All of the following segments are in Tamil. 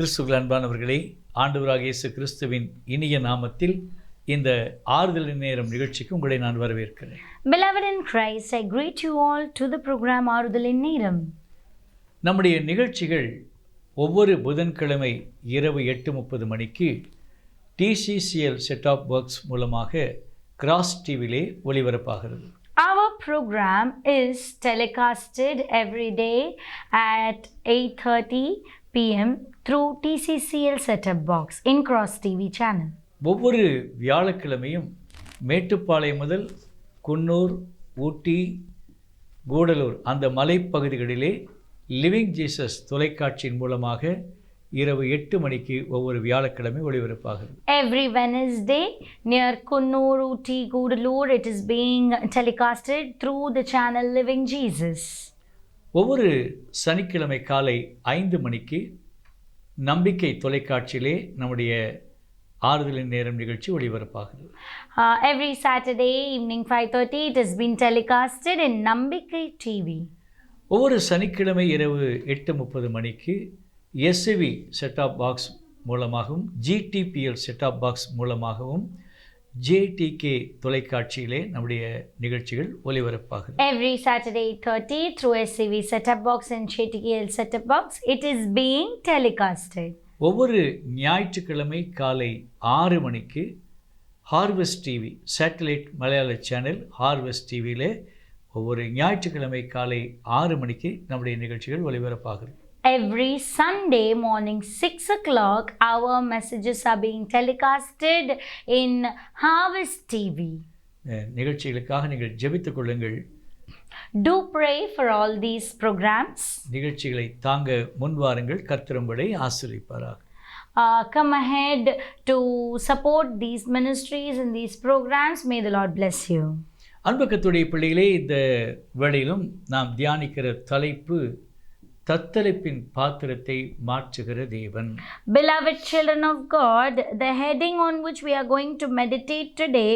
கிறிஸ்துவில் அன்பானவர்களே ஆண்டவராக இயேசு கிறிஸ்துவின் இனிய நாமத்தில் இந்த ஆறுதல் நேரம் நிகழ்ச்சிக்கு உங்களை நான் வரவேற்கிறேன். Beloved in Christ, I greet you all to the program ஆறுதலின் நேரம் நம்முடைய நிகழ்ச்சிகள் ஒவ்வொரு புதன்கிழமை இரவு எட்டு முப்பது மணிக்கு டிசிசிஎல் செட் ஆஃப் ஒர்க்ஸ் மூலமாக கிராஸ் டிவிலே ஒளிபரப்பாகிறது. Program is telecasted every day at 8:30 p.m. through TCCL setup box in Cross TV channel. ஒவ்வொரு வியாழக்கிழமையும் மேட்டுப்பாளையம் முதல் குன்னூர் ஊட்டி கூடலூர் அந்த மலைப்பகுதிகளிலே லிவிங் ஜீசஸ் தொலைக்காட்சியின் மூலமாக இரவு எட்டு மணிக்கு ஒவ்வொரு வியாழக்கிழமை ஒளிபரப்பாகிறது Every Wednesday near Kunnur, Uti, Gudalur, it is being telecasted through the channel Living Jesus. ஒவ்வொரு சனிக்கிழமை காலை ஐந்து மணிக்கு நம்பிக்கை தொலைக்காட்சியிலே நம்முடைய ஆறுதலின் நேரம் நிகழ்ச்சி ஒளிபரப்பாகிறது Uh, every Saturday evening 5:30, it has been telecasted in Nambikai TV. ஒவ்வொரு சனிக்கிழமை இரவு எட்டு முப்பது மணிக்கு எஸ்வி செட்டாப் பாக்ஸ் மூலமாகவும் ஜிடிபிஎல் செட்டாப் பாக்ஸ் மூலமாகவும் ஜேடிகே தொலைக்காட்சியிலே நம்முடைய நிகழ்ச்சிகள் ஒளிபரப்பாகிறது Every Saturday 8:30 through SCV setup box and CTKL setup box, it is being telecasted. ஒவ்வொரு ஞாயிற்றுக்கிழமை காலை ஆறு மணிக்கு ஹார்வெஸ்ட் டிவி சேட்டலைட் மலையாள சேனல் ஹார்வெஸ்ட் டிவியிலே ஒவ்வொரு ஞாயிற்றுக்கிழமை காலை ஆறு மணிக்கு நம்முடைய நிகழ்ச்சிகள் ஒளிபரப்பாகிறது Every Sunday morning 6 o'clock, our messages are being telecasted in Harvest TV. நிகழ்ச்சிகளுக்காக நீங்கள் ஜெபித்துக் கொள்ளுங்கள் Do pray for all these programs. நிகழ்ச்சிகளை தாங்க முன்வாருங்கள் கர்த்தரும்படி ஆசிரிப்பாராக Uh, come ahead to support these ministries and these programs. May the Lord bless you. அன்பக்கத்துடைய பிள்ளைகளே இந்த வேளையிலும் நாம் தியானிக்கிற தலைப்பு தத்தளிப்பின் பாத்திரத்தை மாற்றுகிற தேவன் Beloved children of God, the heading on which we are going to meditate today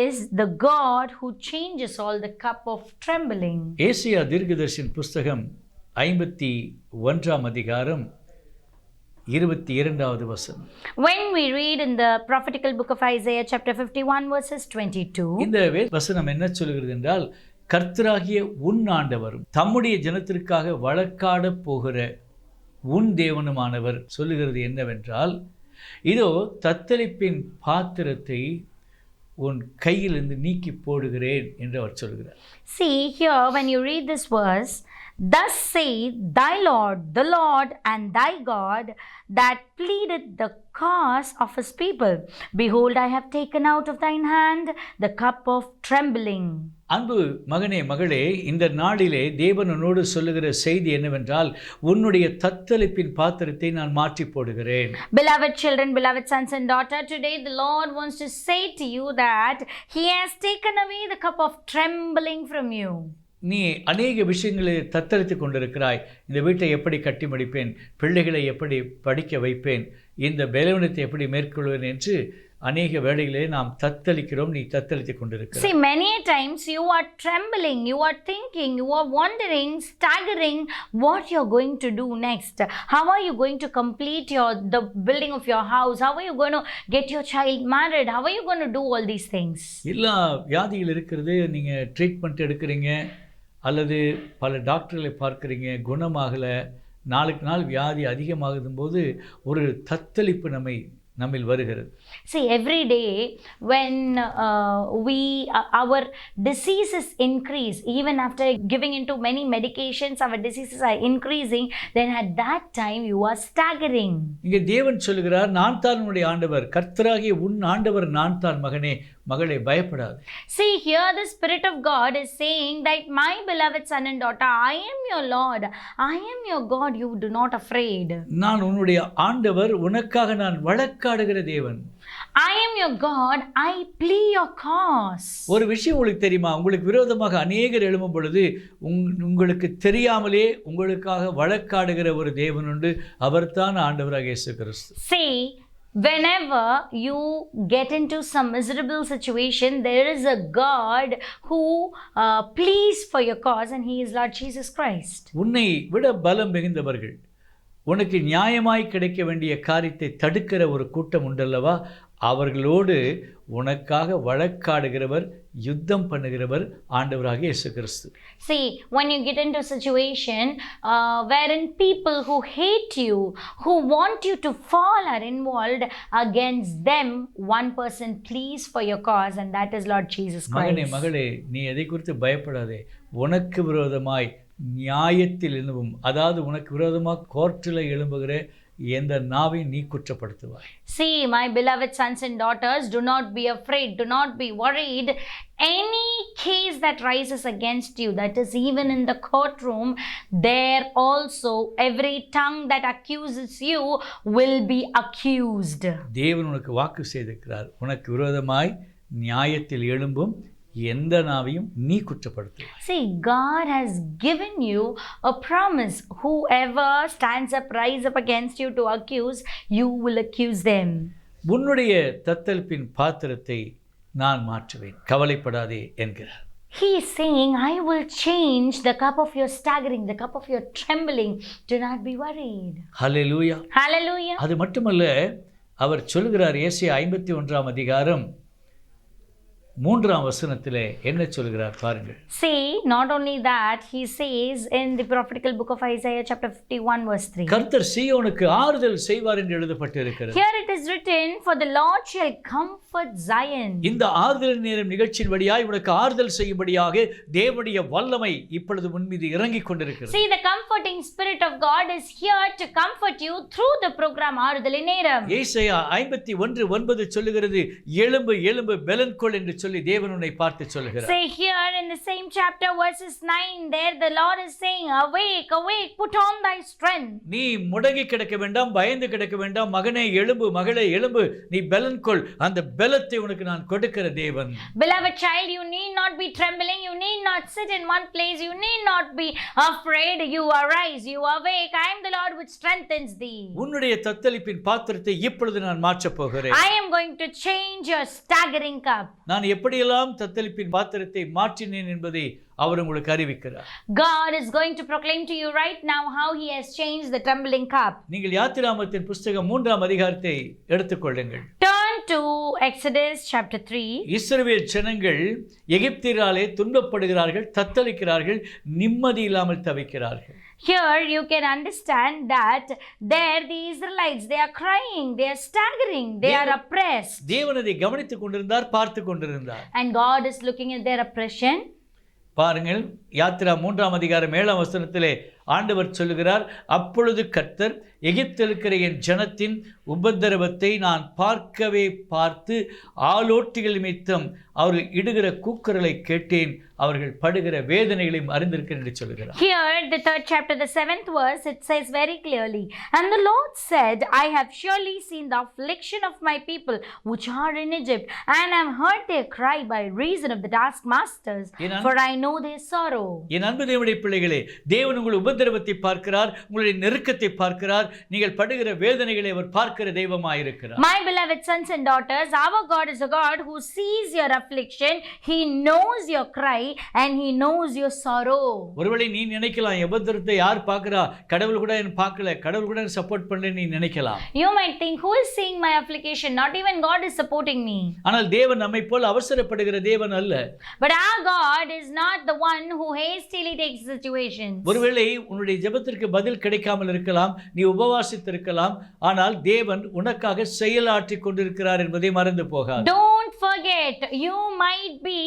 is the God who changes all the cup of trembling. Isaiah தீர்க்கதர்சின் புஸ்தகம் ஐம்பத்தி ஒன்றாம் அதிகாரம் இருபத்தி இரண்டாவது வசனம் When we read in the prophetical book of Isaiah, chapter 51, verses 22, இந்த வசனம் என்ன சொல்கிறது என்றால் கர்த்தராகிய உன் ஆண்டவரும் தம்முடைய ஜனத்திற்காக வழக்காட போகிற உன் தேவனுமானவர் சொல்லுகிறது என்னவென்றால் இதோ தத்தளிப்பின் பாத்திரத்தை உன் கையிலிருந்து நீக்கி போடுகிறேன் என்று அவர் சொல்கிறார். See here when you read this verse, Thus saith thy Lord, the Lord and thy God, that pleaded the cause of his people. Behold, I have taken out of thine hand the cup of trembling. அன்பு மகனே மகளே இந்த நாளிலே தேவன் உன்னோடு சொல்லுகிற செய்தி என்னவென்றால் உன்னுடைய தத்தளிப்பின் பாத்திரத்தை நான் மாற்றி போடுகிறேன் Beloved children, beloved sons and daughter, today the Lord wants to say to you that He has taken away the cup of trembling from you. நீ அநேக விஷயங்களை தத்தளித்து கொண்டிருக்கிறாய் இந்த வீட்டை எப்படி கட்டி முடிப்பேன் பிள்ளைகளை எப்படி படிக்க வைப்பேன் இந்த பலவீனத்தை எப்படி மேற்கொள்வேன் என்று அநேக வேளைகளிலே நாம் தத்தளிக்கிறோம் நீ தத்தளித்து கொண்டிருக்கிறாய் See, many times you are trembling, you are thinking, you are wondering, staggering what you're going to do next. How are you going to complete your the building of your house? How are you going to get your child married? How are you going to do all these things? எல்லா வியாதிகள் இருக்கிறது நீங்கள் ட்ரீட்மெண்ட் எடுக்கிறீங்க அல்லது பல டாக்டர்களை பார்க்குறீங்க குணமாகலை நாளுக்கு நாள் வியாதி அதிகமாகுதும் போது ஒரு தத்தளிப்பு நம்மை நம்மில் வருகிறது See, every day when uh, we uh, our diseases increase, even after giving into many medications, our diseases are increasing. Then at that time you are staggering. இங்கே தேவன் சொல்லுகிறார் நான் தான் உன்னுடைய ஆண்டவர் கர்த்தராகிய உன் ஆண்டவர் நான் தான் மகனே மகளே பயப்படாது. See, here the Spirit of God is saying that my beloved son and daughter, I am your Lord, I am your God, you do not afraid. நான் உன்னுடைய ஆண்டவர் உனக்காக நான் வழக்காடுகிற தேவன். I am your God, I plead your cause. ஒரு விஷயம் உங்களுக்கு தெரியுமா? உங்களுக்கு விரோதமாக அநேகர் எழும்பும் பொழுது உங் உங்களுக்கு தெரியாமலே உங்களுக்காக வழக்காடுகிற ஒரு தேவன் உண்டு. அவர்தான் ஆண்டவராக இயேசு கிறிஸ்து. See, whenever you get into some miserable situation, there is a God who uh, pleads for your cause, and He is Lord Jesus Christ. உன்னை விட பலம் மிகுந்தவர்கள் உனக்கு நியாயமாய் கிடைக்க வேண்டிய காரியத்தை தடுக்கிற ஒரு கூட்டம் உண்டல்லவா அவர்களோடு உனக்காக வழக்காடுகிறவர் யுத்தம் பண்ணுகிறவர் ஆண்டவராக இயேசு கிறிஸ்து See, when you get into a situation uh, wherein people who hate you, who want you to fall, are involved against them, one person pleads for your cause, and that is Lord Jesus மகனே Christ. மகளே நீ எதை குறித்து பயப்படாதே உனக்கு விரோதமாய் நியாயத்தில் எழும்பும் அதாவது உனக்கு விரோதமாக கோர்ட்டில் எழும்புகிற எந்த நாவையும் நீ குற்றப்படுத்துவாய் See, my beloved sons and daughters, do not be afraid, do not be worried. Any case that rises against you, that is even in the courtroom, there also every tongue that accuses you will be accused. தேவன் உனக்கு வாக்கு செய்திருக்கிறார் உனக்கு விரோதமாய் நியாயத்தில் எழும்பும் எந்த நாவையும் நீ குற்றப்படுத்துவாய் See, God has given you a promise. Whoever stands up, rise up against you to accuse, you will accuse them. உன்னுடைய தத்தளிப்பின் பாத்திரத்தை நான் மாற்றுவேன் கவலைப்படாதே என்கிறார் He is saying, I will change the cup of your staggering, the cup of your trembling. Do not be worried. Hallelujah Hallelujah. அது மட்டுமல்ல அவர் சொல்கிறார் ஏசிய ஐம்பத்தி ஒன்றாம் அதிகாரம் மூன்றாம் வசனத்திலே என்ன சொல்கிறார் பாருங்கள் See, not only that, he says in the prophetical book of Isaiah, chapter 51, verse 3. கர்த்தர் சீயோனுக்கு ஆறுதல் செய்வார் என்று எழுதப்பட்டிருக்கிறது Here it is written, For the Lord shall comfort Zion. இந்த ஆறுதல் நேரம் நிகழ்ச்சியின் வழியாய் உனக்கு ஆறுதல் செய்யும்படியாக தேவனுடைய வல்லமை இப்பொழுது முன்மீது இறங்கிக் கொண்டிருக்கிறது See, the comforting spirit of God is here to comfort you through the program Arudali Neram. ஏசாயா ஐம்பத்தி ஒன்று ஒன்பது சொல்லுகிறது எலும்பு எலும்பு பெலன்கொள் என்று சொல்லி தேவன் உன்னை பார்த்து சொல்லுகிறார் Say here in the same chapter, verses 9, there the Lord is saying, Awake, awake, put on thy strength. நீ முடங்கி கிடக்க வேண்டாம் பயந்து கிடக்க வேண்டாம் மகனே எலும்பு மகளே எலும்பு நீ பெலன்கொள் அந்த பெலத்தை உனக்கு நான் கொடுக்கிற தேவன் Beloved child, you need not be trembling, you need not sit in one place, you need not be afraid. You arise, you awake. I am the Lord which strengthens thee. உன்னுடைய தத்தளிப்பின் பாத்திரத்தை இப்பொழுது நான் மாற்றப் போகிறேன் I am going to change your staggering cup. நான் எப்படியெல்லாம் தத்தளிப்பின் பாத்திரத்தை மாற்றினேன் என்பதை அவர் உங்களுக்கு அறிவிக்கிறார் God is going to proclaim to you right now how He has changed the trembling cup. நீங்கள் யாத்திராமத்தின் புஸ்தகம் மூன்றாம் அதிகாரத்தை எடுத்துக்கொள்ளுங்கள் Exodus chapter 3. இஸ்ரவேல் ஜனங்கள் எகிப்தியராலே துன்பப்படுகிறார்கள் தத்தளிக்கிறார்கள் நிம்மதி இல்லாமல் தவிக்கிறார்கள் Here you can understand that there the Israelites they are crying, they are staggering, they are oppressed. தேவன் அதை கவனித்துக் கொண்டிருந்தார் பார்த்து கொண்டிருந்தார் And God is looking at their oppression. பாருங்கள் யாத்திரா மூன்றாம் அதிகாரம் ஏழாம் வசனத்திலே ஆண்டவர் சொல்லுகிறார் அப்பொழுது கர்த்தர் எகிப்திருக்கிற என் ஜனத்தின் உபத்திரவத்தை நான் பார்க்கவே பார்த்து ஆலோட்டிகள் நிமித்தம் அவர்கள் இடுகிற கூக்குரலை கேட்டேன் அவர்கள் படுகிற வேதனைகளையும் அறிந்திருக்கிறேன் என்று சொல்லுகிறார் Here, the third chapter, the seventh verse, it says very clearly, And the Lord said, I have surely seen the affliction of my people which are in Egypt, and have heard their cry by reason of the taskmasters, for I know their sorrow. என் அன்பு தேவனுடைய பிள்ளைகளே தேவன் உங்கள் உபத்திரவத்தை பார்க்கிறார் உங்களுடைய நெருக்கத்தை பார்க்கிறார் நீங்கள் படுகிற வேதனைகளை அவர் பார்க்கிற தெய்வமாயிருக்கிறார் My beloved sons and daughters, our God is a God who sees your affliction, He knows your cry, and He knows your sorrow. ஒருவேளை நீ நினைக்கலாம் என் உபத்திரத்தை யார் பார்க்கிறா கடவுள் கூட என்ன பார்க்கல கடவுள் கூட சப்போர்ட் பண்ணல நீ நினைக்கலாம் You might think, Who is seeing my affliction? Not even God is supporting me. ஆனால் தேவன் நம்மை போல் அவசரப்படுகிற தேவன் அல்ல But our God is not the one who hastily takes situations. ஒருவேளை உன்னுடைய ஜெபத்திற்கு பதில் கிடைக்காமல் இருக்கலாம் நீ உபவாசித்திருக்கலாம் ஆனால் தேவன் உனக்காக செயலாற்றி கொண்டிருக்கிறார் என்பதை மறந்து போகாது Don't forget, you might be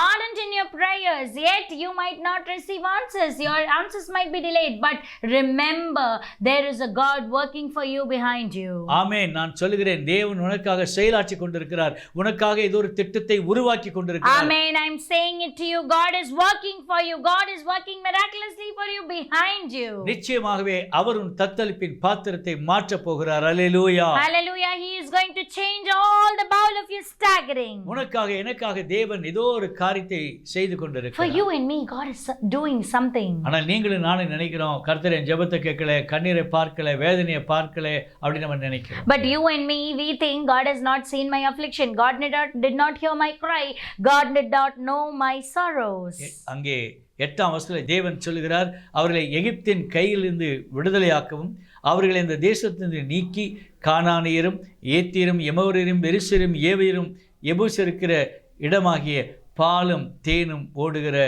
ardent in your prayers, yet you might not receive answers. Your answers might be delayed. But remember, there is a God working for you behind you. ஆமென் நான் சொல்லுகிறேன் தேவன் உனக்காக செயலாற்றி கொண்டிருக்கிறார் உனக்காக ஏதோ ஒரு திட்டத்தை உருவாக்கி கொண்டிருக்கிறார் Amen. I'm saying it to you. God is working for you. God is working miraculously for you behind you. நிச்சயமாகவே அவர் உன் தத்தளிப்பின் பாத்திரத்தை மாற்றப் போகிறார் அல்லேலூயா Hallelujah. He is going to change all the bowl of your staggering. உனக்காக எனக்காக தேவன் ஏதோ ஒரு காரியத்தை செய்து For கொண்டிருக்கிறார் you and me, God is doing something. ஆனால் நீங்களும் நானும் நினைக்கிறோம் கர்த்தர் என் ஜெபத்தை கேட்கல கண்ணீரை பார்க்கல வேதனையை பார்க்கல அப்படின்னு நம்ம நினைக்கிறோம் But you and me, we think God has not seen my affliction. God did not, did not hear my cry. God did not know my sorrows. அங்கே எட்டாம் வருஷத்தில் தேவன் சொல்லுகிறார் அவர்களை எகிப்தின் கையிலிருந்து விடுதலையாக்கவும் அவர்களை இந்த தேசத்திலிருந்து நீக்கி கானானியரும் ஏத்தியரும் எமோரியரும் பெரிசரும் ஏவியரும் எபூசிருக்கிற இடமாகிய பாலும் தேனும் ஓடுகிற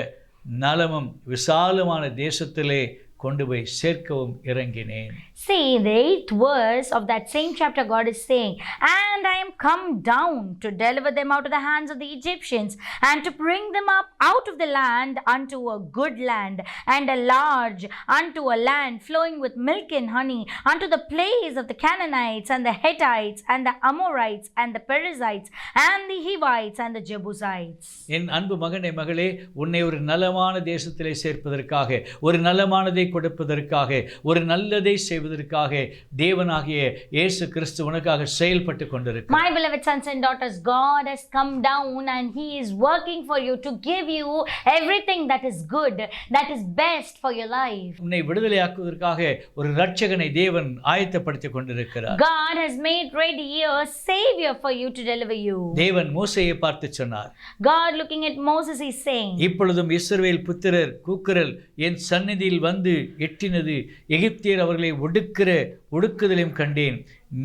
நலமும் விசாலமான தேசத்திலே கொண்டு போய் சேர்க்கவும் இறங்கினேன் See, the eighth verse of that same chapter, God is saying, And I am come down to deliver them out of the hands of the Egyptians, and to bring them up out of the land unto a good land, and a large, unto a land flowing with milk and honey, unto the place of the Canaanites, and the Hittites, and the Amorites, and the Perizzites, and the Hivites, and the Jebusites. என் அன்பு மகனே மகளே உன்னை ஒரு நலமான தேசத்திலே சேர்ப்பதற்காக ஒரு நலமானதை கொடுப்பதற்காக ஒரு நல்லதை செய்வதற்காக தேவனாகிய இயேசு கிறிஸ்து உனக்காக செயல்பட்டு கொண்டிருக்கிறார் My beloved sons and daughters, God has come down and He is working for you to give you everything that is good, that is best for your life. உன்னை விடுதலையாக்குவதற்காக ஒரு இரட்சகனை தேவன் ஆயத்தப்படுத்திக் கொண்டிருக்கிறார் God has made ready a Savior for you to deliver you. தேவன் மோசையை பார்த்து சொன்னார் God, looking at Moses, is saying, இப்பொழுதும் இஸ்ரவேல் புத்திரர் கூக்குரல் என் சந்நிதியில் வந்து எட்டினது எகிப்தியர் அவர்களை ஒடுக்கிற ஒடுக்குதலையும் கண்டேன்.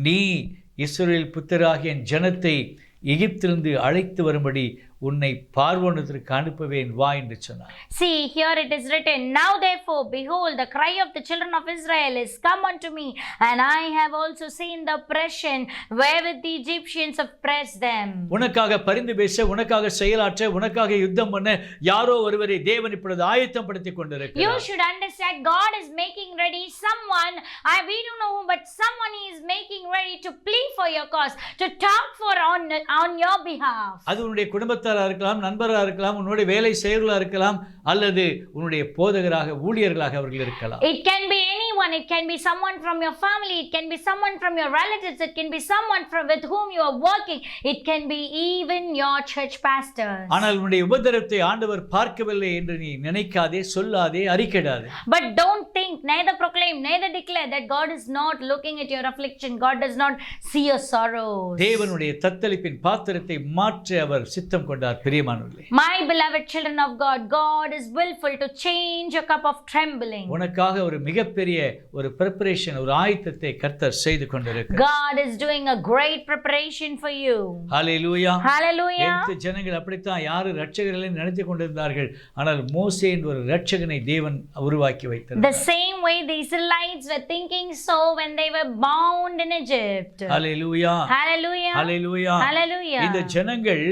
நீ இஸ்ரேல் புத்தராகிய என் ஜனத்தை எகிப்திலிருந்து அழைத்து வரும்படி உன்னை பார்வோனத்திற்கு அனுப்புவேன் வா என்று சொன்னார் See, here it is written, Now therefore, behold, the cry of the children of Israel is come unto me, and I have also seen the oppression wherewith the Egyptians oppressed them. உனக்காக பரிந்து பேச உனக்காக செயலாற்ற உனக்காக யுத்தம் பண்ண யாரோ ஒருவரை தேவன் இப்பொழுது ஆயத்தம் படுத்திக் You கொண்டிருக்கிறார் should understand God is making ready someone, I we don't know who, but someone is making ready to plead for your cause, to talk for on, on your behalf. அது உன்னுடைய சகோதரராக இருக்கலாம் நண்பராக இருக்கலாம் உன்னுடைய வேலை செயல்களாக இருக்கலாம் அல்லது உன்னுடைய போதகராக ஊழியர்களாக அவர்கள் இருக்கலாம். Anyone, it can be someone from your family, it can be someone from your relatives, it can be someone from with whom you are working, it can be even your church pastors. ஆனால் உன்னுடைய உபத்திரத்தை ஆண்டவர் பார்க்கவில்லை என்று நீ நினைக்காதே சொல்லாதே அறிக்கையிடாதே But don't think, neither proclaim, neither declare that God is not looking at your affliction, God does not see your sorrows. தேவனுடைய தத்தளிப்பின் பாத்திரத்தை மாற்ற அவர் சித்தம் கொண்டார் பிரியமானவர்களே My beloved children of God, God is willful to change your cup of trembling. உனக்காக ஒரு மிகப்பெரிய ஒரு preparation ஒரு ஆயத்தத்தை கர்த்தர் செய்து கொண்டிருக்கிறார் God is doing a great preparation for you. Hallelujah Hallelujah. எகிப்து ஜனங்கள் அப்படித்தான் யாரு ரட்சகர்களை நினைத்து கொண்டிருந்தார்கள் ஆனால் மோசே என்ற ஒரு ரட்சகனை தேவன் உருவாக்கி வைத்தார் The same way the Israelites were thinking so when they were bound in Egypt. Hallelujah Hallelujah. Hallelujah Hallelujah. இந்த ஜனங்கள்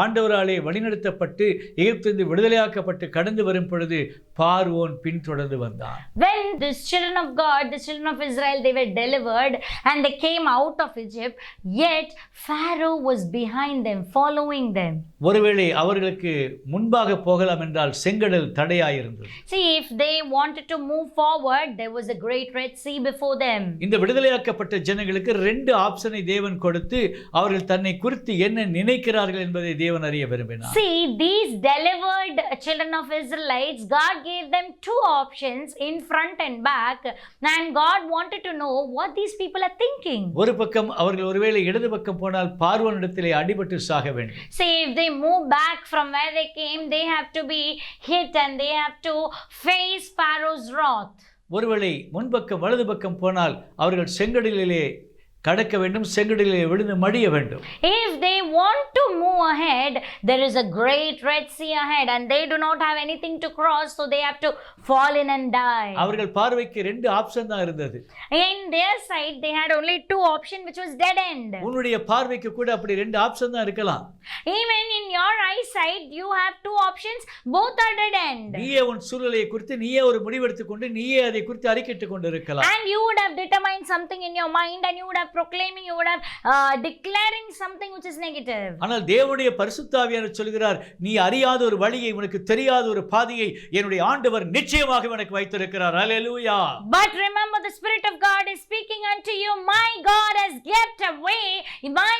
ஆண்டவராலே வழிநடத்தப்பட்டு எகிப்திலிருந்து விடுதலையாக்கப்பட்டு கடந்து வரும் பொழுது பார்வோன் பின்தொடர்ந்து வந்தான் When these children of God, the children of Israel, they were delivered and they came out of Egypt, yet Pharaoh was behind them, following them. ஒருவேளை அவர்களுக்கு முன்பாக போகலாம் என்றால் செங்கடல் தடையாயிருந்தது See, if they wanted to move forward, there was a great Red Sea before them. இந்த விடுதலையாக்கப்பட்ட ஜனங்களுக்கு ரெண்டு ஆப்ஷனை தேவன் கொடுத்து அவர்கள் தன்னை குறித்து என்ன நினைக்கிறார்கள் என்பதை தேவன் அறிய விரும்பினார் See, these delivered children of Israelites, God gave them two options in front and back, and God wanted to know what these people are thinking. ஒரு பக்கம் அவர்கள் ஒருவேளை இடது பக்கம் போனால் பார்வனிடத்திலே அடிபட்டு சாக வேண்டும் See, if they move back from where they came, they have to be hit and they have to face Pharaoh's wrath. ஒருவேளை முன்பக்கம் வலது பக்கம் போனால் அவர்கள் செங்கடலிலே கடக்க வேண்டும் செங்கடலிலே விழுந்து மடிய வேண்டும் If they want to move ahead, there is a great Red Sea ahead, and they do not have anything to cross, so they have to fall in and die. அவர்கள் பார்வைக்கு ரெண்டு ஆப்ஷன் தான் இருந்தது In their side, they had only two options, which was dead end. உன்னுடைய பார்வைக்கு கூட அப்படி ரெண்டு ஆப்ஷன் தான் இருக்கலாம் Even in your eyesight, you have two options, both are dead end. நீயே உன் சூழ்நிலையை குறித்து நீயே ஒரு முடிவெடுத்துக் கொண்டு நீயே அதை குறித்து அறிக்கையிட்டுக் கொண்டு இருக்கலாம் And you would have determined something in your mind, and you would have proclaiming, you would have uh, declaring something which is negative. ஆனால் தேவனுடைய பரிசுத்தாவியானவர் சொல்கிறார் நீ அறியாத ஒரு வழியை உனக்கு தெரியாத ஒரு பாதையை என்னுடைய ஆண்டவர் நிச்சயமாக உனக்கு வைத்திருக்கிறார் அல்லேலூயா But remember, the Spirit of God is speaking unto you. My God has kept a way, my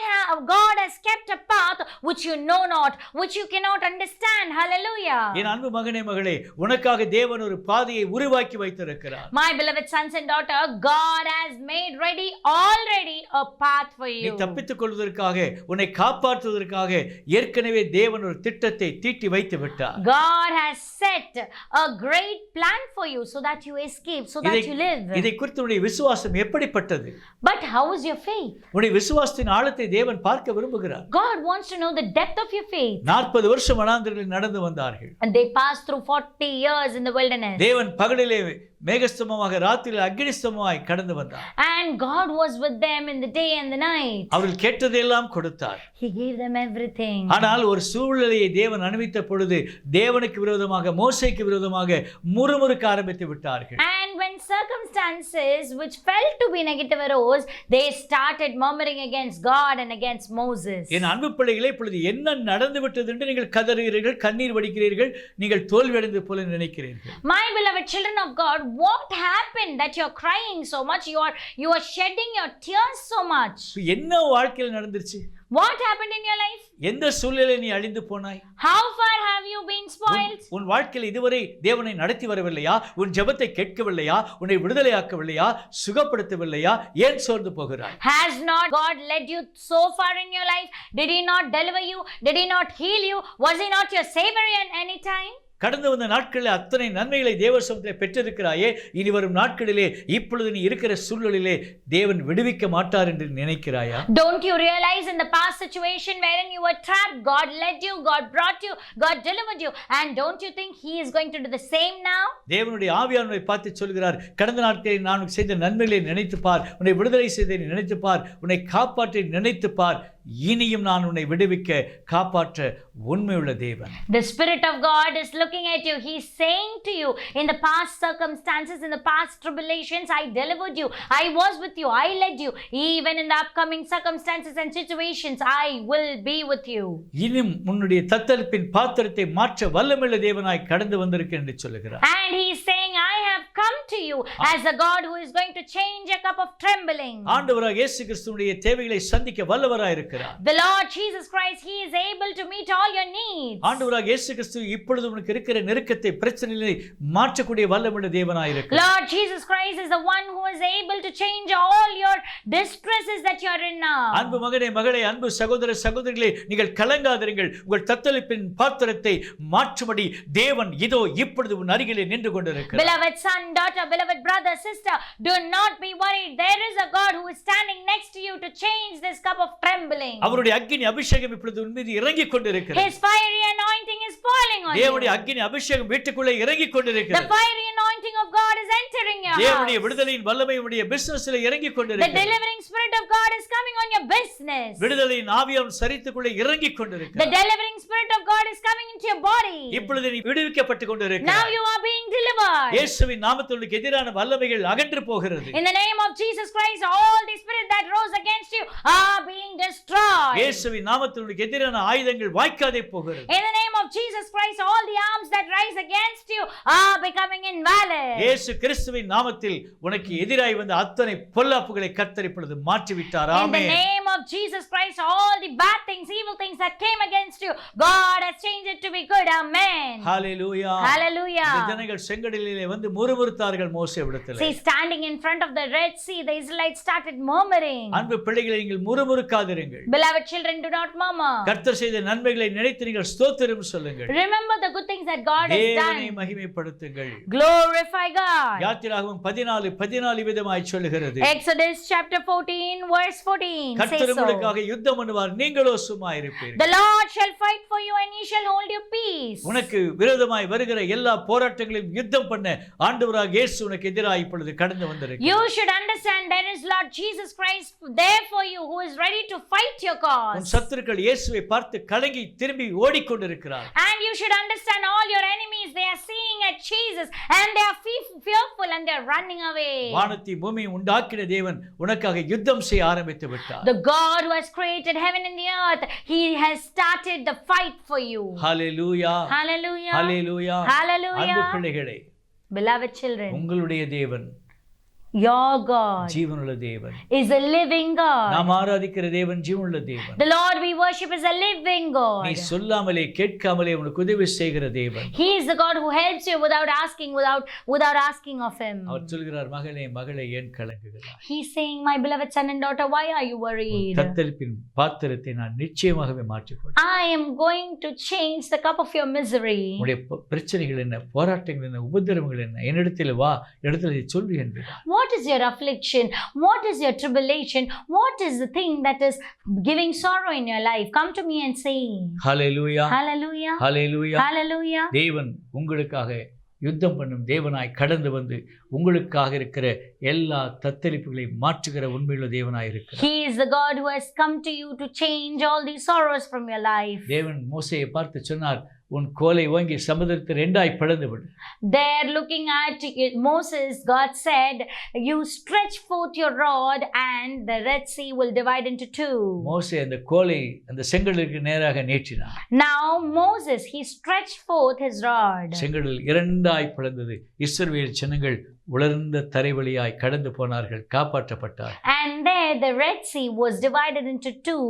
God has kept a path which you know not, which you cannot understand. Hallelujah. என் அன்பு மகனே மகளே உனக்காக தேவன் ஒரு பாதையை உருவாக்கி வைத்திருக்கிறார் My beloved sons and daughter, God has made ready already a path for நீ you. தப்பித்துக் கொள்வதற்காக உன்னை காப்பாற்றுவதற்காக ஏற்கனவே தேவன் ஒரு திட்டத்தை தீட்டி வைத்து விட்டார் God has set a great plan for you so that you escape, so that you live. இதை குறித்து உன்னுடைய விசுவாசம் எப்படிப்பட்டது But how is your faith? உன்னுடைய விசுவாசத்தின் ஆழத்தை தேவன் பார்க்க விரும்புகிறார் God wants to know the depth of your faith. நாற்பது வருஷம் வனாந்திரங்களில் நடந்து வந்தார்கள் And they passed through 40 years in the wilderness. தேவன் பகலிலே மேகஸ்தமமாக ராத்திரியில் அக்னிஸ்தமமாய் கடந்து வந்தார் And God was with them in the day and the night. அவர்கள் கேட்டதையெல்லாம் கொடுத்தார் He gave them everything. ஆனால் ஒரு சூழ்நிலையை தேவன் அனுமதித்த பொழுது தேவனுக்கு விரோதமாக மோசைக்கு விரோதமாக முறுமுறுக்க ஆரம்பித்து விட்டார்கள் And when circumstances which felt to be negative arose, they started murmuring against God and against Moses. என் அன்பு பிள்ளைகளே இப்பொழுது என்ன நடந்து விட்டது என்று நீங்கள் கதறுகிறீர்கள் கண்ணீர் வடிக்கிறீர்கள் நீங்கள் தோல்வியடைந்தது போல நினைக்கிறீர்கள் My beloved children of God, what happened that you're crying so much? You are you are shedding your tears so much. இப்ப என்ன வாழ்க்கையில் நடந்துருச்சு What happened in your life? எந்த சூழ்நிலை நீ அழிந்து போனாய் How far have you been உன்- spoiled? உன் வாழ்க்கையில் இதுவரை தேவனை நடத்தி வரவில்லையா உன் ஜெபத்தை கேட்கவில்லையா உன்னை விடுதலையாக்கவில்லையா சுகப்படுத்தவில்லையா ஏன் சோர்ந்து போகிறாய் Has not God led you so far in your life? Did He not deliver you? Did He not heal you? Was He not your Savior at any time? கடந்து வந்த நாட்களில் அத்தனை நன்மைகளை தேவ சமூகத்தில் பெற்றிருக்கிறாயே இனி வரும் நாட்களிலே இப்பொழுது நீ இருக்கிற சூழ்நிலையிலே தேவன் விடுவிக்க மாட்டார் என்று நினைக்கிறாயா Don't you realize in the past situation wherein you were trapped, God led you, God brought you, God delivered you, and don't you think He is going to do the same now? தேவனுடைய ஆவியானவரை பார்த்து சொல்கிறார் கடந்த நாட்களில் நான் செய்த நன்மைகளை நினைத்து பார் உன்னை விடுதலை செய்ததை நினைத்து பார் உன்னை காப்பாற்றி நினைத்து பார் இனியும் நான் உன்னை விடுவிக்க காப்பாற்ற உண்மையுள்ள தேவன் The Spirit of God is looking at you. He's saying to you, in the past circumstances, in the past tribulations, I delivered you. I was with you. I led you. Even in the upcoming circumstances and situations, I will be with you. இனியும் உன்னுடைய தத்தளிப்பின் பாத்திரத்தை மாற்ற வல்லமுள்ள தேவனாய் கடந்து வந்திருக்கேன் என்று சொல்லுகிறார் And He's saying, I have come to you as a God who is going to change a cup of trembling. ஆண்டவராக இயேசு கிறிஸ்துவனுடைய தேவைகளை சந்திக்க வல்லவராய் இருக்கிறார் The Lord Jesus Christ, He is able to meet all your needs. ஆண்டவராக இயேசு கிறிஸ்து இப்பொழுது உனக்கு இருக்கிற நெருக்கத்தை பிரச்சனைகளை மாற்றக்கூடிய வல்லமுள்ள தேவனாய் இருக்கிறார் Lord Jesus Christ is the one who is able to change all your distresses that you are in now. அன்பு மகனே மகளே அன்பு சகோதர சகோதரிகளே நீங்கள் கலங்காதிருங்கள் உங்கள் தத்தளிப்பின் பாத்திரத்தை மாற்றும்படி தேவன் இதோ இப்பொழுது உன் அருகிலே நின்று கொண்டிருக்கிறார் Beloved son, daughter, beloved brother, sister, do not be worried. There is a God who is standing next to you to change this cup of trembling. அவருடைய அக்கினி அபிஷேகம் இப்பொழுது உன் மீது இறங்கிக் கொண்டிருக்கிறது His fiery anointing is falling on தேவனுடைய you. அக்கினி அபிஷேகம் வீட்டுக்குள்ளே இறங்கிக் The கொண்டிருக்கிறது fiery anointing of God is entering your தேவனுடைய house. விடுதலையின் வல்லமை உடைய பிசினஸ்ல இறங்கிக் The கொண்டிருக்கிறது delivering spirit of God is coming on your business. விடுதலையின் ஆவியம் சரித்துக்குள்ளே இறங்கிக் The கொண்டிருக்கிறது delivering spirit of God is coming into your body. இப்பொழுது நீ விடுவிக்கப்பட்டு Now கொண்டிருக்கிறாய் you are being delivered. இயேசுவின் நாமத்திற்கு எதிரான வல்லமைகள் அகன்று போகிறது In the name of Jesus Christ, all the spirit that rose against you are being destroyed. இயேசுவின் நாமத்திற்கு எதிரான ஆயுதங்கள் வாய்க்காதே போகிறது In the name Jesus Christ, all the arms that rise against you are becoming invalid. இயேசு கிறிஸ்துவின் நாமத்தில் உனக்கு எதிராய் வந்த அத்தனை பொல்லாப்புகளை கர்த்தர் இப்பொழுது மாற்றி விட்டார் In the amen name of Jesus Christ, all the bad things, evil things that came against you, God has changed it to be good. Amen. ஹalleluya இந்த Hallelujah. ஜனங்கள் செங்கடலிலே வந்து முறுமுறுத்தார்கள் மோசே விடத்தில் See, standing in front of the Red Sea, the Israelites started murmuring. அன்பு பிள்ளைகளை நீங்கள் முறுமுறுக்காதிருங்கள் Beloved children, do not murmur. கர்த்தர் செய்த நன்மைகளை நினைத்து நீங்கள் ஸ்தோத்திரம் சொல்லுங்கள் Remember the good things that God has தேவனை done. மகிமைப்படுத்துங்கள் Glorify God. யாத்திராகவும் பதினாலு பதினாலு விதமாய் சொல்லுகிறது Exodus chapter 14, verse 14 கர்த்தர் says so. உங்களுக்காக யுத்தம் பண்ணுவார் நீங்களோ சும்மா இருப்பீர்கள் The Lord shall fight for you and he shall hold your peace. உனக்கு விரோதமாய் வருகிற எல்லா போராட்டங்களையும் யுத்தம் பண்ண ஆண்டவராக இயேசு உனக்கு எதிராக இப்பொழுது கடந்து வந்திருக்கு You should understand there is Lord Jesus Christ there for you who is ready to fight your உன் cause. சத்துருக்கள் இயேசுவை பார்த்து கலங்கி திரும்பி ஓடிக்கொண்டிருக்கிறார் And you should understand all your enemies, they are seeing at Jesus and they are fe- fearful and they are running away. வானத்தை பூமியை உண்டாக்கின தேவன் உனக்காக யுத்தம் செய்ய ஆரம்பித்து விட்டார் The God who has created heaven and the earth, he has started the fight for you. Hallelujah. ஹalleluya அன்பு Hallelujah. பிள்ளைகளே Beloved children, உங்களுடைய தேவன் Your God ஜீவனுள்ள தேவன் is a living God. நாம் ஆராதிக்கிற தேவன் ஜீவனுள்ள தேவன் The Lord we worship is a living நீ God. சொல்லாமலே கேட்காமலே உனக்கு உதவி செய்கிற தேவன் He is the God who helps you without asking, without without asking of Him. அவர் சொல்கிறார் மகளே மகளே ஏன் கலங்குகிறார் He's saying, My beloved son and daughter, why are you worried? தத்தளிப்பின் பாத்திரத்தை நான் நிச்சயமாகவே மாற்றிக்கொள் I am going to change the cup of your misery. உன்னுடைய பிரச்சனைகள் என்ன போராட்டங்கள் என்ன உபத்திரவங்கள் என்ன என்னிடத்தில் வா இடத்துல இதை சொல்லு என்கிறார் What is your affliction? What is your tribulation? What is the thing that is giving sorrow in your life? Come to me and say, hallelujah Hallelujah. Hallelujah Hallelujah. தேவன் உங்களுக்காக யுத்தம் பண்ணும் தேவனாய் கடந்து வந்து உங்களுக்காக இருக்கிற எல்லா தத்தளிப்புகளையும் மாற்றுகிற உண்மையுள்ள தேவனாய் இருக்கிறார் He is the God who has come to you to change all these sorrows from your life. தேவன் மோசையை பார்த்து சொன்னார் உன் கோலை ஓங்கி சமுதிரத்தை ரெண்டாய் பிளந்து விடு There, looking at Moses, God said, You stretch forth your rod, and the Red Sea will divide into two. மோசே அந்த கோலை அந்த செங்கடலுக்கு நேராக நீட்டினார் Now, Moses, he stretched forth his rod. செங்கடல் இரண்டாய் பிளந்தது இஸ்ரவேல் சின்னங்கள் உலர்ந்த தரைவழியாய் கடந்து போனார்கள் காப்பாற்றப்பட்டார் And there, the Red Sea was divided into two,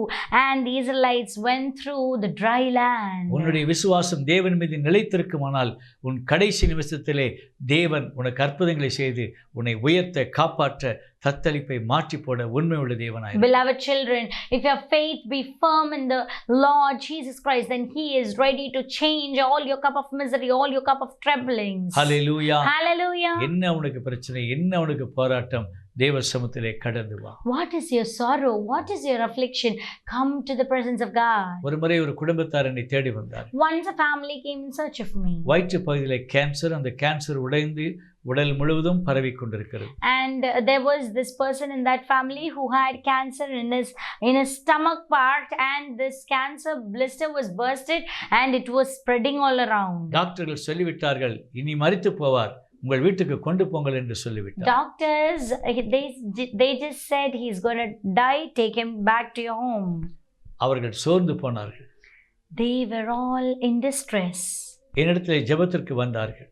and the Israelites went through the dry land. உன்னுடைய விசுவாசம் தேவன் மீது நிலைத்திருக்குமானால் உன் கடைசி நிமிஷத்திலே தேவன் உனக்கு அற்புதங்களை செய்து உன்னை உயர்த்த காப்பாற்ற தத்தளிப்பை மாற்றி போட உண்மையுள்ள தேவனாய் Beloved children, if your faith be firm in the Lord Jesus Christ, then He is ready to change all your cup of misery, all your cup of troublings. Hallelujah Hallelujah. என்ன உனக்கு பிரச்சனை என்ன உனக்கு போராட்டம் தேவ சமத்திலே கடந்து வா What is your sorrow? What is your affliction? Come to the presence of God. ஒரு முறை ஒரு குடும்பத்தார் என்னை தேடி வந்தார் Once a family came in search of me, வயிற்று பகுதியிலே கேன்சர் அந்த கேன்சர் உடைந்து உடல் முழுவதும் பரவி கொண்டிருக்கிறது and uh, there was this person in that family who had cancer in his in his stomach part, and this cancer blister was bursted and it was spreading all around. டாக்டர்கள் சொல்லிவிட்டார்கள் இனி மரித்து போவார் உங்கள் வீட்டுக்கு கொண்டு போங்கள் என்று சொல்லிவிட்டார் Doctors, uh, they they just said he's gonna die. Take him back to your home. அவர்கள் சோர்ந்து போனார்கள் They were all in distress. என்னிடத்தில் ஜெபத்திற்கு வந்தார்கள்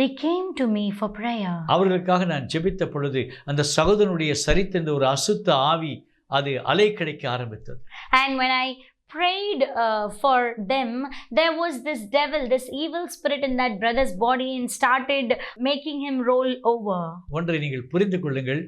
They came to me for prayer. அவர்களுக்காக நான் ஜெபித்த பொழுது அந்த சகோதரனுடைய சரித்திருந்த ஒரு அசுத்த ஆவி அது அலை கிடைக்க ஆரம்பித்தது And when I prayed uh, for them, there was this devil, this evil spirit in that brother's body, and started making him roll over. ஒன்றை நீங்கள் புரிந்து கொள்ளுங்கள்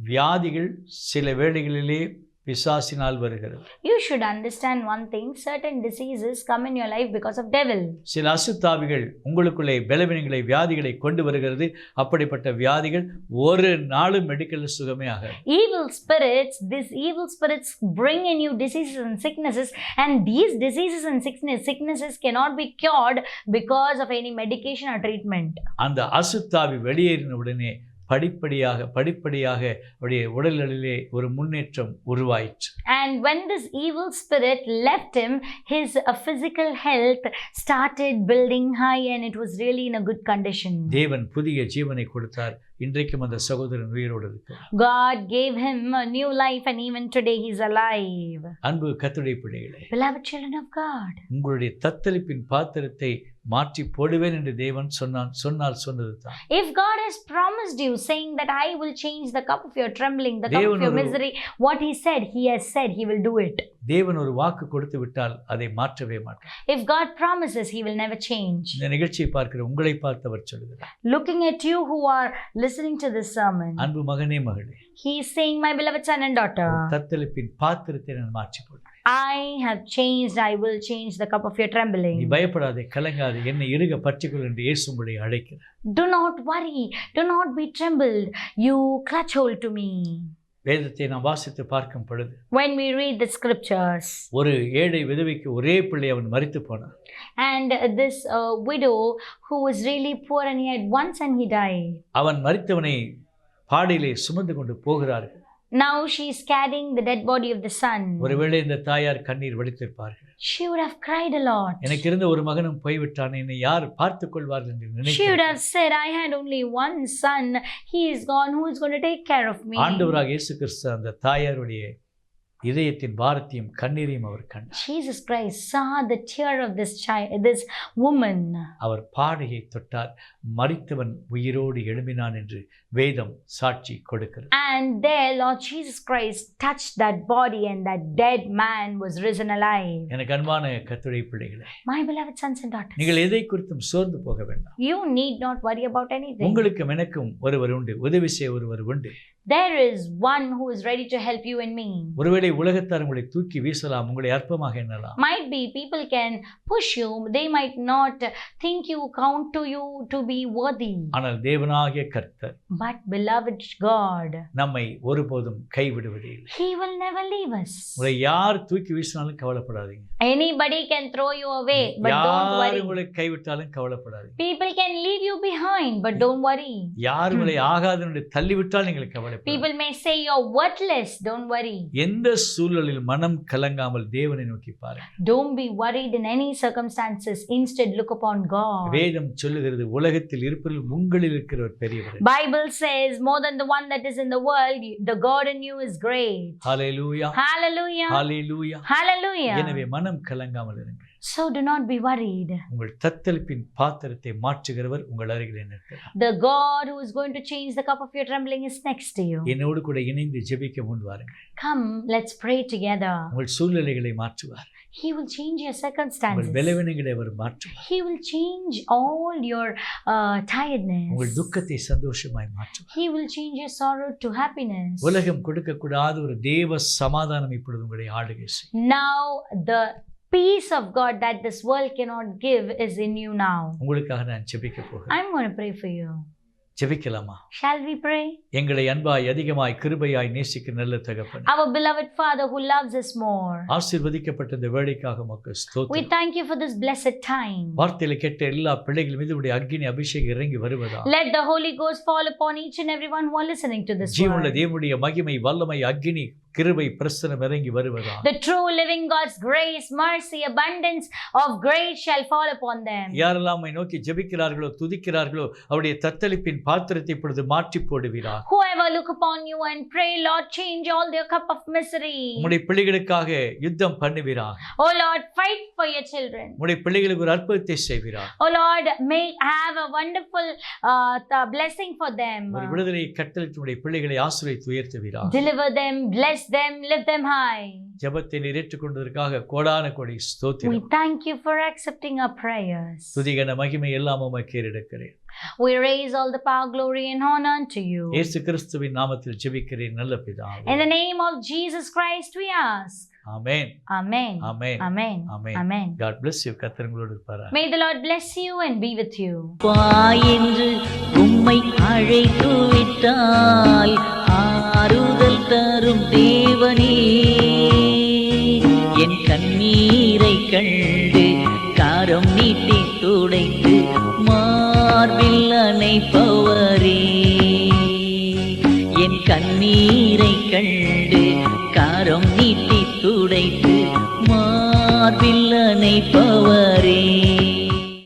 வியாதிகள் சில வேளைகளிலே பிசாசினால் வருகிறது You should understand one thing certain diseases come in your life because of devil. சில அசுத்தாவிகள் உங்களுக்குள்ளே பலவீனங்களை வியாதிகளை கொண்டு வருகிறது அப்படிப்பட்ட வியாதிகள் ஒரு நாளும் மெடிக்கல் சுகமே Evil spirits, these evil spirits bring in you diseases and sicknesses, and these diseases and sickness, sicknesses cannot be cured because of any medication or treatment. அந்த அசுத்தாவி வெளியேறின உடனே படிப்படியாக படிப்படியாக அவருடைய உடல்களிலே ஒரு முன்னேற்றம் உருவாயிற்று And when this evil spirit left him, his uh, physical health started building high and it was really in a good condition. தேவன் புதிய ஜீவனை கொடுத்தார் இன்றைக்கும் அந்த சகோதரன் உயிரோடு இருக்கிறார் God gave him a new life and even today he's alive. அன்பு கத்துடைய பிள்ளைகளே Beloved children of God, உங்களுடைய தத்தளிப்பின் பாத்திரத்தை மாற்றி போடுவேன் என்று தேவன் சொன்னான் சொன்னால் சொன்னது தான் if God has promised you, saying that I will change the cup of your trembling, the cup of your misery, what he said, he has said he will do it. தேவன் ஒரு வாக்கு கொடுத்து விட்டால் அதை மாற்றவே மாட்டார் If God promises, he will never change. இந்த நிகழ்ச்சியை பார்க்கிற உங்களை பார்த்தவர் சொல்கிறார் Looking at you who are listening to this sermon, அன்பு மகனே மகளே he is saying, My beloved son and daughter, தத்தளிப்பின் பாத்திரத்தை நான் மாற்றி போடுவேன் I have changed, I will change the cup of your நீ trembling. பயப்படாதே கலங்காதே என்னை இருக பற்றிக்கொள் என்று இயேசு உங்களை அழைக்கிறார் Do not worry, do not be trembled. You clutch hold to me. வேதத்தை நாம் வாசித்து பார்க்கும் பொழுது When we read the scriptures, ஒரு ஏழை விதவைக்கு ஒரே பிள்ளை அவன் மரித்து போனான் and this uh, widow who was really poor and he had one son, he died. அவன் மரித்தவனை பாடையிலே சுமந்து கொண்டு போகிறார்கள் Now she is carrying the dead body of the son. ஒருவேளை இந்த தாயார் கண்ணீர் வடித்திருப்பார்கள் She would have cried a lot. எனக்கு இருந்த ஒரு மகனும் போய்விட்டான் என்னை யார் பார்த்துக் கொள்வார்கள் என்று She would have said, I had only one son. He is gone. Who is going to take care of me? ஆண்டவராக இயேசு கிறிஸ்து அந்த தாயாருடைய இதயத்தின் பாரத்தையும் கண்ணீரையும் அவர் கண்டார் Jesus Christ saw the tear of this child, this woman. அவர் பாடையை தொட்டார் மறித்தவன் உயிரோடு எழும்பினான் என்று வேதம் சாட்சி கொடுக்கிறது And there, Lord Jesus Christ touched that body, and that dead man was risen alive. எனக்கு அன்பான கத்துடைய பிள்ளைகளே My beloved sons and daughters, நீங்கள் எதை குறித்தும் சோர்ந்து போக வேண்டாம் you need not worry about anything. உங்களுக்கும் எனக்கும் ஒருவர் உண்டு உதவி செய்ய ஒருவர் உண்டு There is one who is ready to help you and me. ஒருவேளை உலகத்தார் உங்களை தூக்கி வீசலாம் உங்களை அற்பமாக எண்ணலாம் Might be people can push you, they might not think you, count to you to be worthy. ஆனால் தேவனாகிய கர்த்தர் But, beloved God, நம்மை ஒருபோதும் கைவிடுவதே இல்லை He will never leave us. உங்களை யார் தூக்கி வீசினாலும் கவலைப்படாதீங்க Anybody can throw you away, but don't யார் worry. உங்களை கைவிட்டாலும் கவலைப்படாதீங்க People can leave you behind, but don't worry. யார் உங்களை ஆகாதவனுடைய தள்ளிவிட்டால் நீங்கள் கவலைப்படாது People may say you're worthless, don't worry. எந்த சூழலில் மனம் கலங்காமல் தேவனை நோக்கி பாருங்க Don't be worried in any circumstances. Instead, look upon God. வேதம் சொல்லுகிறது உலகத்தில் இருப்பதில் உங்களில் இருக்கிறவர் பெரியவர் Bible says more than the one that is in the world, the God in you is great. Hallelujah Hallelujah. Hallelujah Hallelujah. எனவே மனம் கலங்காமல் இருங்கள் So do not be worried. உங்கள் தத்தளிப்பின் பாத்திரத்தை மாற்றுகிறவர் உங்கள் அருகில் இருக்கிறார் The God who is going to change the cup of your trembling is next to you. என்னோடு கூட இணைந்து ஜெபிக்க முன் வாருங்கள் Come, let's pray together. உங்கள் சூழ்நிலைகளை மாற்றுவார் He will change your உங்கள் circumstances. விளைவினங்களை அவர் மாற்றுவார் He will change all your uh, tiredness. உங்கள் துக்கத்தை சந்தோஷமாய் மாற்றுவார் He will change your sorrow to happiness. உலகம் கொடுக்கக்கூடாத ஒரு தேவ சமாதானம் இப்பொழுது உங்களை ஆளுகை செய்யும் Now, the peace of God that this world cannot give is in you now. உங்களுக்காக நான் ஜெபிக்க போகிறேன் I'm going to pray for you. ஜெபிக்கலாமா Shall we pray? எங்களை அன்பாய் அதிகமாய் கிருபையாய் நேசிக்க நல்ல தகப்பன் Our beloved Father who loves us more. ஆசீர்வதிக்கப்பட்ட இந்த வேலைக்காக உமக்கு We ஸ்தோத்திரம் thank you for this blessed time. வார்த்தையில கேட்ட எல்லா பிள்ளைகள் மீது உடைய அக்னி அபிஷேகம் இறங்கி வருவதா Let the Holy Ghost fall upon each and everyone who are listening to this ஜீவனுள்ள word. தேவனுடைய மகிமை வல்லமை அக்னி கிருபை பிரசனம் இறங்கி வருவதா The true living God's grace, mercy, abundance of grace shall fall upon them. யாரெல்லாம் உம்மை நோக்கி ஜெபிக்கிறார்களோ துதிக்கிறார்களோ அவருடைய தத்தளிப்பின் பாத்திரத்தை இப்பொழுது மாற்றி போடுவீரா Whoever look upon you and pray, Lord, change all their cup of misery. உம்முடைய பிள்ளைகளுக்காக யுத்தம் பண்ணுவீரா Oh Lord, fight for your children. உம்முடைய பிள்ளைகளுக்கு ஒரு அற்புதத்தை செய்வீரா Oh Lord, may have a wonderful uh, blessing for them. ஒரு விடுதலையை கட்டளிட்டு உடைய பிள்ளைகளை ஆசிரியத்து உயர்த்துவீரா Deliver them, bless them, lift them high. ஜெபத்தை நீர் ஏற்றுக்கொண்டதற்காக கோடான கோடி We ஸ்தோத்திரம் thank you for accepting our prayers. துதிகன மகிமை எல்லாம் உமக்கு ஏறெடுக்கிறேன் We raise all the power, glory, and honor unto you. இயேசு கிறிஸ்துவின் நாமத்தில் ஜெபிக்கிறேன் நல்ல In பிதாவே the name of Jesus Christ, we ask. Amen Amen. Amen Amen. Amen Amen. God bless you கர்த்தர் இருப்பாரா May the Lord bless you and be with you. வா என்று உம்மை அழைத்து விட்டால் ஆறுதல் தரும் தேவனே என் கண்ணீரை கண்டு காரம் நீட்டி துடைத்து மார்பில் அணைப்பவரே என் கண்ணீரை கண்டு காரம் நீட்டி துடைத்து மார்பில் அணைப்பவரே.